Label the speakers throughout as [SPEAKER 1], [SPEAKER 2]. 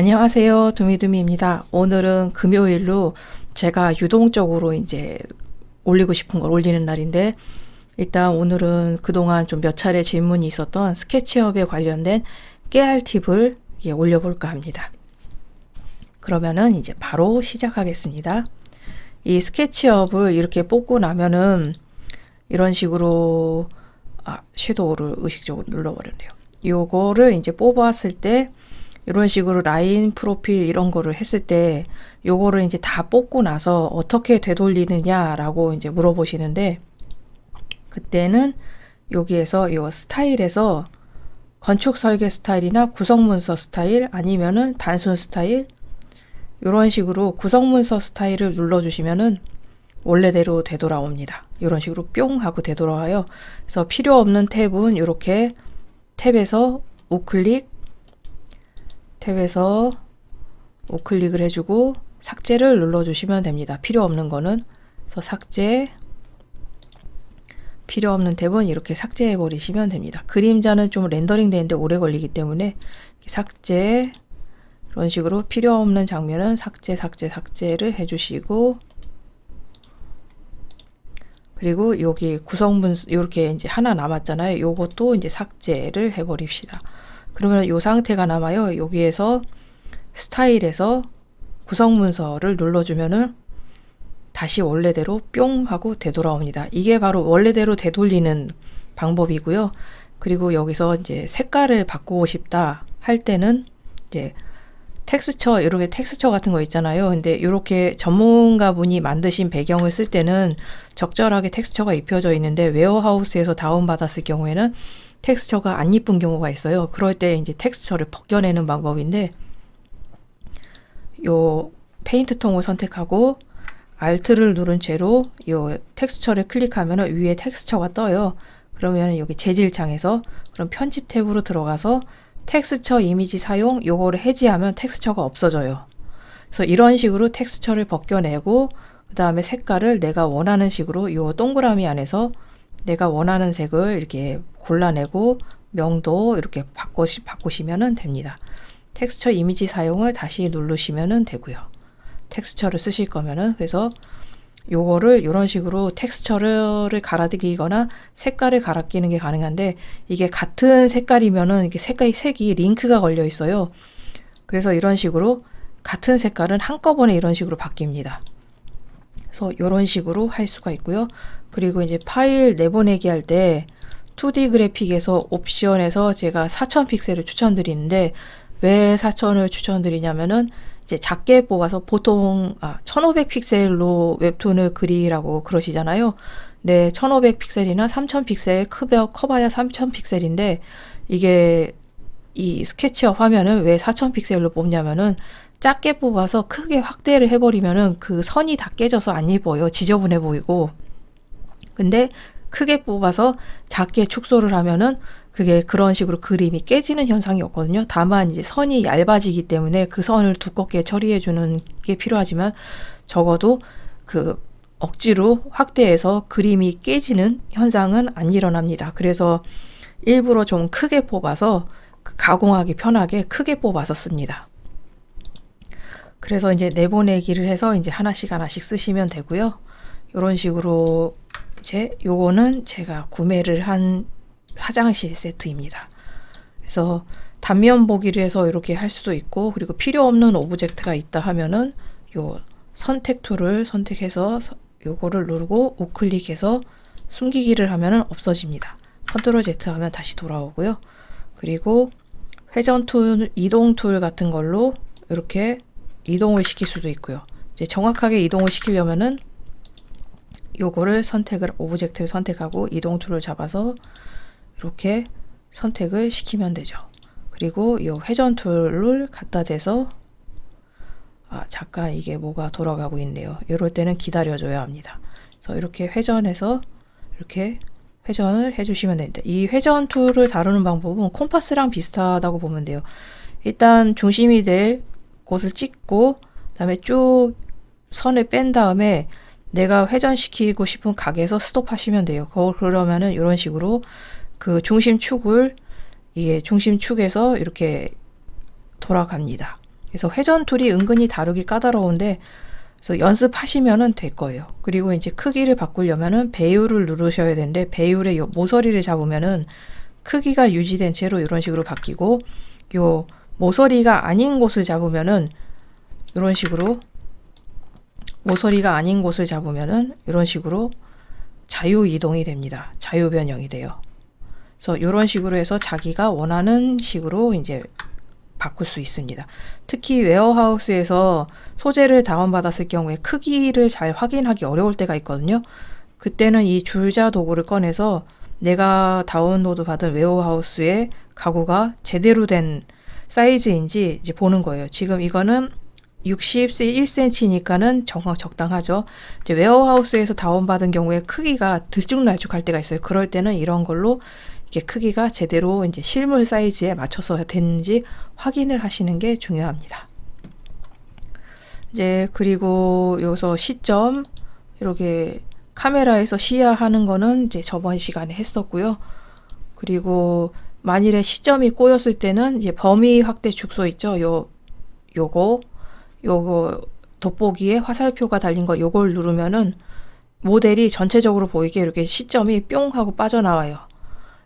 [SPEAKER 1] 안녕하세요. 두미두미입니다. 오늘은 금요일로 제가 유동적으로 이제 올리고 싶은 걸 올리는 날인데 일단 오늘은 그동안 좀 몇 차례 질문이 있었던 스케치업에 관련된 깨알 팁을 예, 올려볼까 합니다. 그러면은 이제 바로 시작하겠습니다. 이 스케치업을 이렇게 뽑고 나면은 이런 식으로 아, 섀도우를 의식적으로 눌러버렸네요. 요거를 이제 뽑았을 때 이런 식으로 라인 프로필 이런 거를 했을 때 요거를 이제 다 뽑고 나서 어떻게 되돌리느냐라고 이제 물어보시는데 그때는 여기에서 요 스타일에서 건축 설계 스타일이나 구성 문서 스타일 아니면은 단순 스타일 이런 식으로 구성 문서 스타일을 눌러 주시면은 원래대로 되돌아옵니다. 이런 식으로 뿅 하고 되돌아와요. 그래서 필요 없는 탭은 이렇게 탭에서 우클릭 탭에서 우클릭을 해주고 삭제를 눌러주시면 됩니다. 필요 없는 거는 그래서 삭제 필요 없는 탭은 이렇게 삭제해 버리시면 됩니다. 그림자는 좀 렌더링 되는데 오래 걸리기 때문에 삭제 이런 식으로 필요 없는 장면은 삭제 삭제 삭제를 해주시고 그리고 여기 구성분 이렇게 이제 하나 남았잖아요. 요것도 이제 삭제를 해버립시다. 그러면 이 상태가 남아요. 여기에서 스타일에서 구성 문서를 눌러주면은 다시 원래대로 뿅 하고 되돌아옵니다. 이게 바로 원래대로 되돌리는 방법이고요. 그리고 여기서 이제 색깔을 바꾸고 싶다 할 때는 이제 텍스처 이렇게 텍스처 같은 거 있잖아요. 근데 이렇게 전문가 분이 만드신 배경을 쓸 때는 적절하게 텍스처가 입혀져 있는데 웨어하우스에서 다운 받았을 경우에는 텍스처가 안 이쁜 경우가 있어요. 그럴 때 이제 텍스처를 벗겨내는 방법인데 요 페인트 통을 선택하고 알트를 누른 채로 요 텍스처를 클릭하면 위에 텍스처가 떠요. 그러면 여기 재질 창에서 그럼 편집 탭으로 들어가서 텍스처 이미지 사용 요거를 해지하면 텍스처가 없어져요. 그래서 이런 식으로 텍스처를 벗겨내고 그 다음에 색깔을 내가 원하는 식으로 요 동그라미 안에서 내가 원하는 색을 이렇게 골라내고 명도 이렇게 바꾸시, 바꾸시면 됩니다. 텍스처 이미지 사용을 다시 누르시면 되고요. 텍스처를 쓰실 거면은 그래서 요거를 이런 식으로 텍스처를 갈아들이거나 색깔을 갈아 끼는 게 가능한데 이게 같은 색깔이면은 이게 색깔이 색이 링크가 걸려 있어요. 그래서 이런 식으로 같은 색깔은 한꺼번에 이런 식으로 바뀝니다. 그래서 이런 식으로 할 수가 있고요. 그리고 이제 파일 내보내기 할 때 2D 그래픽에서 옵션에서 제가 4000 픽셀을 추천드리는데 왜 4000을 추천드리냐면은 이제 작게 뽑아서 보통 아, 1500 픽셀로 웹툰을 그리라고 그러시잖아요. 네, 1500 픽셀이나 3000 픽셀 크벼 커봐야 3000 픽셀인데 이게 이 스케치업 화면을 왜 4000 픽셀로 뽑냐면은 작게 뽑아서 크게 확대를 해버리면은 그 선이 다 깨져서 안 예뻐요. 지저분해 보이고. 근데 크게 뽑아서 작게 축소를 하면은 그게 그런 식으로 그림이 깨지는 현상이 없거든요. 다만 이제 선이 얇아지기 때문에 그 선을 두껍게 처리해 주는 게 필요하지만 적어도 그 억지로 확대해서 그림이 깨지는 현상은 안 일어납니다. 그래서 일부러 좀 크게 뽑아서 그 가공하기 편하게 크게 뽑아서 씁니다. 그래서 이제 내보내기를 해서 이제 하나씩 하나씩 쓰시면 되고요. 이런 식으로 이제 요거는 제가 구매를 한 사장실 세트입니다. 그래서 단면 보기를 해서 이렇게 할 수도 있고 그리고 필요 없는 오브젝트가 있다 하면은 요 선택 툴을 선택해서 요거를 누르고 우클릭해서 숨기기를 하면은 없어집니다. 컨트롤 Z 하면 다시 돌아오고요. 그리고 회전 툴, 이동 툴 같은 걸로 이렇게 이동을 시킬 수도 있고요. 이제 정확하게 이동을 시키려면은 요거를 선택을 오브젝트를 선택하고 이동 툴을 잡아서 이렇게 선택을 시키면 되죠. 그리고 요 회전 툴을 갖다 대서 아 잠깐 이게 뭐가 돌아가고 있네요. 이럴 때는 기다려줘야 합니다. 그래서 이렇게 회전해서 이렇게 회전을 해주시면 됩니다. 이 회전 툴을 다루는 방법은 콤파스랑 비슷하다고 보면 돼요. 일단 중심이 될 곳을 찍고 그다음에 쭉 선을 뺀 다음에 내가 회전시키고 싶은 각에서 스톱하시면 돼요. 그러면은 이런 식으로 그 중심축을 이게 중심축에서 이렇게 돌아갑니다. 그래서 회전 툴이 은근히 다루기 까다로운데 그래서 연습하시면은 될 거예요. 그리고 이제 크기를 바꾸려면은 배율을 누르셔야 되는데 배율의 요 모서리를 잡으면은 크기가 유지된 채로 이런 식으로 바뀌고 요 모서리가 아닌 곳을 잡으면은 이런 식으로 모서리가 아닌 곳을 잡으면은 이런 식으로 자유 이동이 됩니다. 자유 변형이 돼요. 그래서 이런 식으로 해서 자기가 원하는 식으로 이제 바꿀 수 있습니다. 특히 웨어하우스에서 소재를 다운받았을 경우에 크기를 잘 확인하기 어려울 때가 있거든요. 그때는 이 줄자 도구를 꺼내서 내가 다운로드 받은 웨어하우스의 가구가 제대로 된 사이즈인지 이제 보는 거예요. 지금 이거는 61cm니까는 정확 적당하죠. 이제 웨어하우스에서 다운받은 경우에 크기가 들쭉날쭉할 때가 있어요. 그럴 때는 이런 걸로 이게 크기가 제대로 이제 실물 사이즈에 맞춰서 됐는지 확인을 하시는 게 중요합니다. 이제 그리고 여기서 시점 이렇게 카메라에서 시야하는 거는 이제 저번 시간에 했었고요. 그리고 만일에 시점이 꼬였을 때는 이제 범위 확대 축소 있죠. 요 요거 요거 돋보기에 화살표가 달린 거 요걸 누르면은 모델이 전체적으로 보이게 이렇게 시점이 뿅 하고 빠져나와요.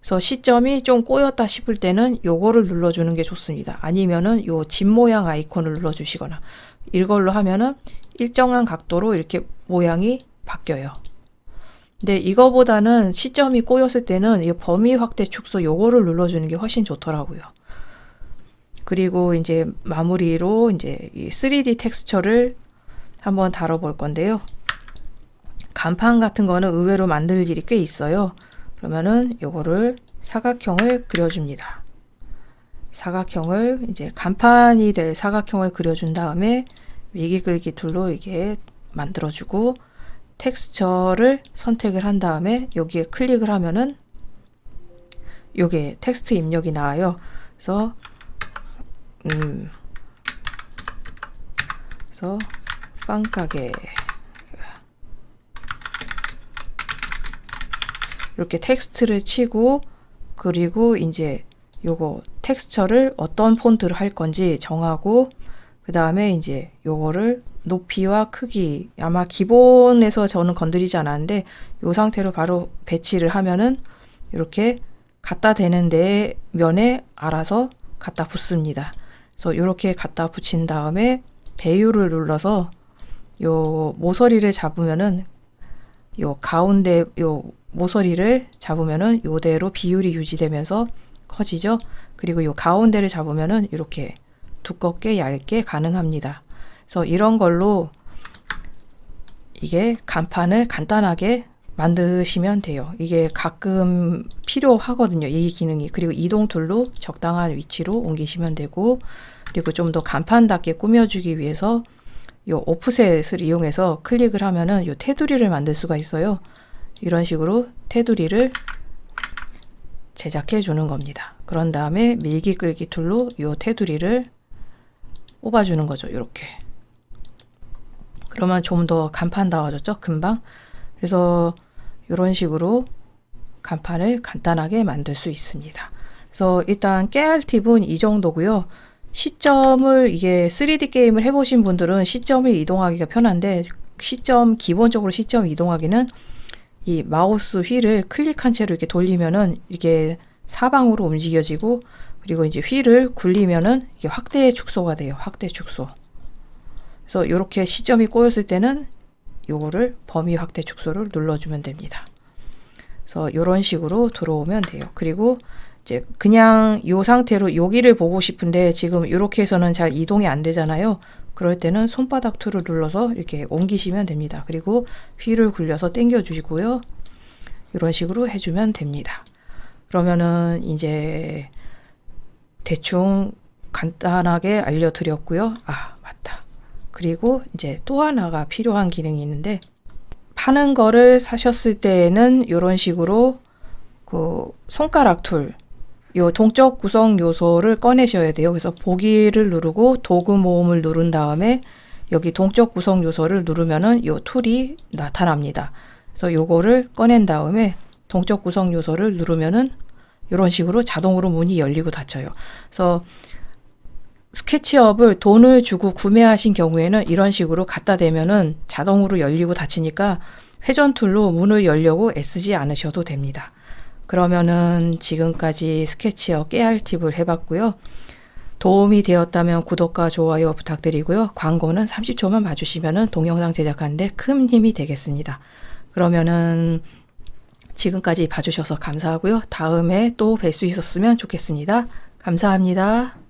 [SPEAKER 1] 그래서 시점이 좀 꼬였다 싶을 때는 요거를 눌러주는 게 좋습니다. 아니면은 요 집 모양 아이콘을 눌러주시거나 이걸로 하면은 일정한 각도로 이렇게 모양이 바뀌어요. 근데 이거보다는 시점이 꼬였을 때는 이 범위 확대 축소 요거를 눌러주는 게 훨씬 좋더라고요. 그리고 이제 마무리로 이제 이 3D 텍스처를 한번 다뤄볼 건데요. 간판 같은 거는 의외로 만들 일이 꽤 있어요. 그러면은 요거를 사각형을 그려줍니다. 사각형을 이제 간판이 될 사각형을 그려준 다음에 위기 끌기 툴로 이게 만들어주고 텍스처를 선택을 한 다음에 여기에 클릭을 하면은 요게 텍스트 입력이 나와요. 그래서 음 그래서 빵가게 이렇게 텍스트를 치고 그리고 이제 요거 텍스처를 어떤 폰트를 할 건지 정하고 그 다음에 이제 요거를 높이와 크기 아마 기본에서 저는 건드리지 않았는데 요 상태로 바로 배치를 하면은 이렇게 갖다 대는 데 면에 알아서 갖다 붙습니다. 그래서 이렇게 갖다 붙인 다음에 배율을 눌러서 요 모서리를 잡으면은 요 가운데 요 모서리를 잡으면은 요대로 비율이 유지되면서 커지죠. 그리고 요 가운데를 잡으면은 이렇게 두껍게 얇게 가능합니다. 그래서 이런 걸로 이게 간판을 간단하게 만드시면 돼요. 이게 가끔 필요하거든요. 이 기능이. 그리고 이동 툴로 적당한 위치로 옮기시면 되고 그리고 좀 더 간판답게 꾸며주기 위해서 요 오프셋을 이용해서 클릭을 하면은 요 테두리를 만들 수가 있어요. 이런 식으로 테두리를 제작해 주는 겁니다. 그런 다음에 밀기 끌기 툴로 요 테두리를 뽑아주는 거죠. 이렇게. 그러면 좀 더 간판다워졌죠. 금방. 그래서 이런 식으로 간판을 간단하게 만들 수 있습니다. 그래서 일단 깨알 팁은 이 정도고요. 시점을 이게 3D 게임을 해보신 분들은 시점을 이동하기가 편한데 시점 기본적으로 시점 이동하기는 이 마우스 휠을 클릭한 채로 이렇게 돌리면은 이게 사방으로 움직여지고 그리고 이제 휠을 굴리면은 이게 확대 축소가 돼요. 확대 축소. 그래서 이렇게 시점이 꼬였을 때는 요거를 범위 확대 축소를 눌러주면 됩니다. 그래서 이런 식으로 들어오면 돼요. 그리고 이제 그냥 요 상태로 여기를 보고 싶은데 지금 이렇게 해서는 잘 이동이 안 되잖아요. 그럴 때는 손바닥 툴을 눌러서 이렇게 옮기시면 됩니다. 그리고 휠을 굴려서 당겨 주시고요. 이런 식으로 해주면 됩니다. 그러면은 이제 대충 간단하게 알려드렸고요. 아. 그리고 이제 또 하나가 필요한 기능이 있는데 파는 거를 사셨을 때에는 이런 식으로 그 손가락 툴, 요 동적 구성 요소를 꺼내셔야 돼요. 그래서 보기를 누르고 도구 모음을 누른 다음에 여기 동적 구성 요소를 누르면은 요 툴이 나타납니다. 그래서 요거를 꺼낸 다음에 동적 구성 요소를 누르면은 이런 식으로 자동으로 문이 열리고 닫혀요. 그래서 스케치업을 돈을 주고 구매하신 경우에는 이런 식으로 갖다 대면은 자동으로 열리고 닫히니까 회전 툴로 문을 열려고 애쓰지 않으셔도 됩니다. 그러면은 지금까지 스케치업 깨알 팁을 해봤고요. 도움이 되었다면 구독과 좋아요 부탁드리고요. 광고는 30초만 봐주시면은 동영상 제작하는데 큰 힘이 되겠습니다. 그러면은 지금까지 봐주셔서 감사하고요. 다음에 또 뵐 수 있었으면 좋겠습니다. 감사합니다.